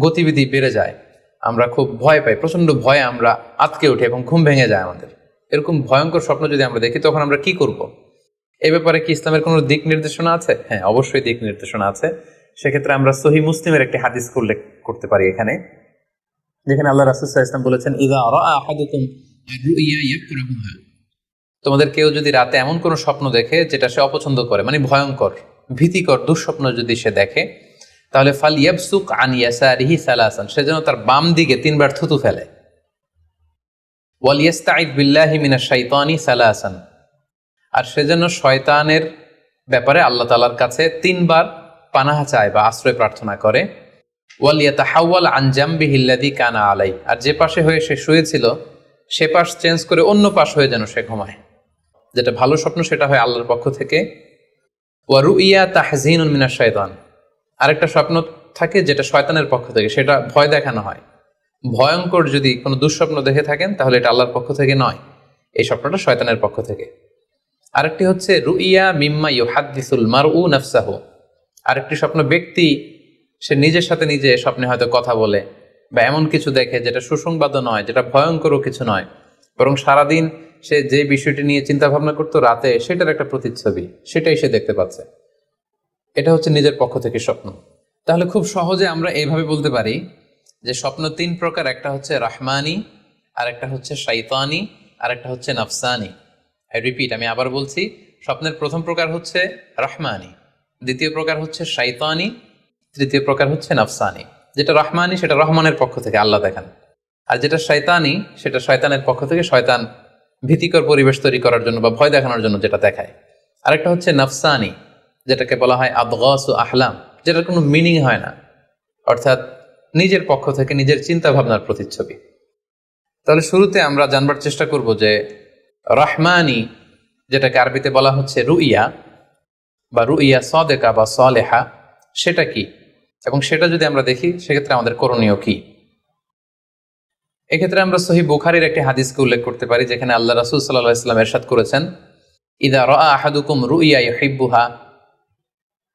গতিবিধি বেড়ে যায়। আমরা খুব ভয় পাই প্রচণ্ড ভয়ে আমরা আতকে উঠি এবং ঘুম ভেঙে যায় আমাদের। এরকম ভয়ঙ্কর স্বপ্ন যদি আমরা দেখি, তখন আমরা কি করব। এ ব্যাপারে কি ইসলামের কোনো দিক নির্দেশনা আছে? হ্যাঁ অবশ্যই দিক নির্দেশনা আছে। সেক্ষেত্রে আমরা সহি মুসলিমের একটি হাদিস উল্লেখ করতে পারি এখানে। যেখানে আল্লাহ রাসুল ইসলাম বলেছেন ইদা তোমাদের কেউ যদি রাতে এমন কোনো স্বপ্ন দেখে, যেটা সে অপছন্দ করে মানে ভয়ঙ্কর, ভীতিকর, দুঃস্বপ্ন যদি সে দেখে তাহলে ফাল ইয়াবসুক আন ইয়াসারিহি সালাসান, সে যেন তার বাম দিকে তিনবার থুতু ফেলে। ওয়াল ইয়াস্তাইদ বিল্লাহি মিনাশ শাইতানি সালাসান, আর সে যেন শয়তানের ব্যাপারে আল্লাহ তালার কাছে তিনবার পানাহা চায় বা আশ্রয় প্রার্থনা করে। ওয়াল ইয়াতাহাওয়াল আন জামবিহিল্লাদি কানা আলাই আর যে পাশে হয়ে সে শুয়েছিল, সে পাশ চেঞ্জ করে অন্য পাশ হয়ে যেন সে ঘুমায়। যেটা ভালো স্বপ্ন, সেটা হয় আল্লাহর পক্ষ থেকে। ওয়ারু ইয়া তাহজিন মিনার শয়তান আরেকটা স্বপ্ন থাকে যেটা শয়তানের পক্ষ থেকে, সেটা ভয় দেখানো হয়। ভয়ঙ্কর যদি কোনো দুঃস্বপ্ন দেখে থাকেন, তাহলে এটা আল্লাহর পক্ষ থেকে নয়। এই স্বপ্নটা শয়তানের পক্ষ থেকে। আরেকটি হচ্ছে, রুইয়া মিম্মা ইউহাদ্দিসুল মার উ নফসাহ। আরেকটি স্বপ্ন ব্যক্তি, সে নিজের সাথে নিজে স্বপ্নে হয়তো কথা বলে বা এমন কিছু দেখে যেটা সুসংবাদও নয়, যেটা ভয়ঙ্করও কিছু নয়। বরং সারাদিন সে যে বিষয়টি নিয়ে চিন্তা ভাবনা করতো, রাতে সেটার একটা প্রতিচ্ছবি, সেটাই সে দেখতে পাচ্ছে। এটা হচ্ছে নিজের পক্ষ থেকে স্বপ্ন। তাহলে খুব সহজে আমরা এইভাবে বলতে পারি যে স্বপ্ন তিন প্রকার, একটা হচ্ছে রাহমানি আর একটা হচ্ছে শাইতানি আর একটা হচ্ছে নাফসানি। আই রিপিট আমি আবার বলছি, স্বপ্নের প্রথম প্রকার হচ্ছে রহমানি, দ্বিতীয় প্রকার হচ্ছে শাইতানি, তৃতীয় প্রকার হচ্ছে নাফসানি। যেটা রহমানি, সেটা রহমানের পক্ষ থেকে আল্লাহ দেখান। আর যেটা শয়তানি সেটা শয়তানের পক্ষ থেকে শয়তান ভীতিকর পরিবেশ তৈরি করার জন্য বা ভয় দেখানোর জন্য যেটা দেখায়। আরেকটা হচ্ছে নাফসানি যেটাকে বলা হয় আদগাস ও আহলাম, যেটার কোনো মিনিং হয় না। অর্থাৎ নিজের পক্ষ থেকে নিজের চিন্তা ভাবনার প্রতিচ্ছবি। তাহলে শুরুতে আমরা জানবার চেষ্টা করব যে রহমানি, যেটাকে আরবিতে বলা হচ্ছে রুইয়া, বা রুইয়া সদেকা বা সলেহা, সেটা কি? এবং সেটা যদি আমরা দেখি, সেক্ষেত্রে আমাদের করণীয় কি? এক্ষেত্রে আমরা সহি বুখারির একটি হাদিসকে উল্লেখ করতে পারি, যেখানে আল্লাহ রাসুল সাল্লাহ ইসলাম এরশাদ করেছেন, ইদা রা আহাদুকুম রুইয়া ইহিব্বুহা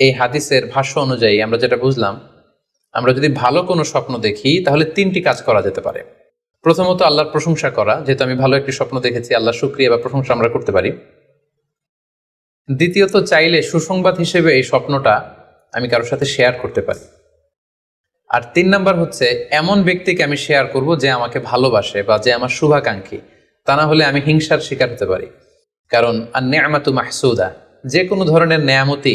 এই হাদিসের ভাষ্য অনুযায়ী আমরা যেটা বুঝলাম, আমরা যদি ভালো কোনো স্বপ্ন দেখি, তাহলে তিনটি কাজ করা যেতে পারে। প্রথমত আল্লাহর প্রশংসা করা, যেহেতু আমি ভালো একটি স্বপ্ন দেখেছি আল্লাহ শুক্রিয়া বা প্রশংসা আমরা করতে পারি। দ্বিতীয়ত, চাইলে সুসংবাদ হিসেবে এই স্বপ্নটা আমি কারোর সাথে শেয়ার করতে পারি। আর তিন নাম্বার হচ্ছে, এমন ব্যক্তিকে আমি শেয়ার করব যে আমাকে ভালোবাসে বা যে আমার শুভাকাঙ্ক্ষী। তা না হলে আমি হিংসার শিকার হতে পারি। কারণ আর নেয়ামাতু মাহসুদা, যে কোনো ধরনের নেয়ামতি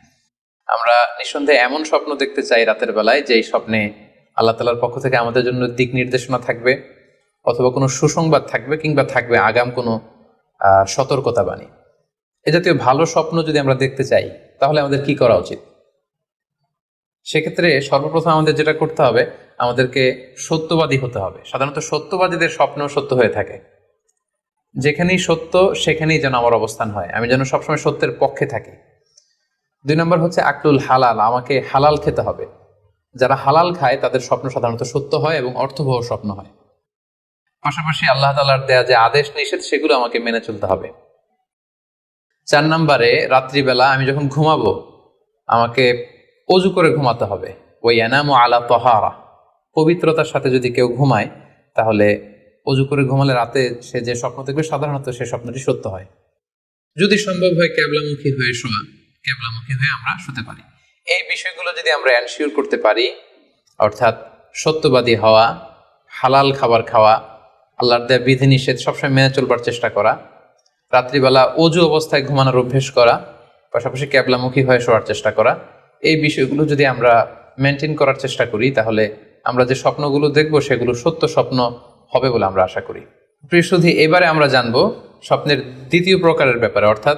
আমরা নিঃসন্দেহে এমন স্বপ্ন দেখতে চাই রাতের বেলায় যে স্বপ্নে আল্লাহ তালার পক্ষ থেকে আমাদের জন্য দিক নির্দেশনা থাকবে অথবা কোনো সুসংবাদ থাকবে কিংবা থাকবে আগাম কোনো সতর্কতা বাণী এ জাতীয় ভালো স্বপ্ন যদি আমরা দেখতে চাই, তাহলে আমাদের কি করা উচিত? সেক্ষেত্রে সর্বপ্রথম আমাদের যেটা করতে হবে, আমাদেরকে সত্যবাদী হতে হবে। সাধারণত সত্যবাদীদের স্বপ্ন সত্য হয়ে থাকে। যেখানেই সত্য, সেখানেই যেন আমার অবস্থান হয়। আমি যেন সবসময় সত্যের পক্ষে থাকি। দুই নম্বর হচ্ছে আকলুল হালাল, আমাকে হালাল খেতে হবে। যারা হালাল খায়, তাদের স্বপ্ন সাধারণত সত্য হয় এবং অর্থবহ স্বপ্ন হয়। পাশাপাশি আল্লাহ তালার দেয়া যে আদেশ নিষেধ, সেগুলো আমাকে মেনে চলতে হবে। চার নম্বরে, রাত্রিবেলা আমি যখন ঘুমাবো, আমাকে অজু করে ঘুমাতে হবে। ওই এনাম আলা তহারা, পবিত্রতার সাথে যদি কেউ ঘুমায়, তাহলে অজু করে ঘুমালে রাতে সে যে স্বপ্ন দেখবে, সাধারণত সে স্বপ্নটি সত্য হয়। যদি সম্ভব হয়, ক্যাবলামুখী হয়ে শোয়া। ক্যাবলামুখী হয়ে আমরা শুতে পারি। এই বিষয়গুলো যদি আমরা এনশিওর করতে পারি, অর্থাৎ সত্যবাদী হওয়া, হালাল খাবার খাওয়া, আল্লাহর দেয়া বিধিনিষেধ সবসময় মেনে চলবার চেষ্টা করা, রাত্রিবেলা অজু অবস্থায় ঘুমানোর অভ্যেস করা, পাশাপাশি ক্যাবলামুখী হয়ে শোয়ার চেষ্টা করা, এই বিষয়গুলো যদি আমরা মেনটেন করার চেষ্টা করি, তাহলে আমরা যে স্বপ্নগুলো দেখব, সেগুলো সত্য স্বপ্ন হবে বলে আমরা আশা করি। প্রিয় এবারে আমরা জানব স্বপ্নের দ্বিতীয় প্রকারের ব্যাপারে, অর্থাৎ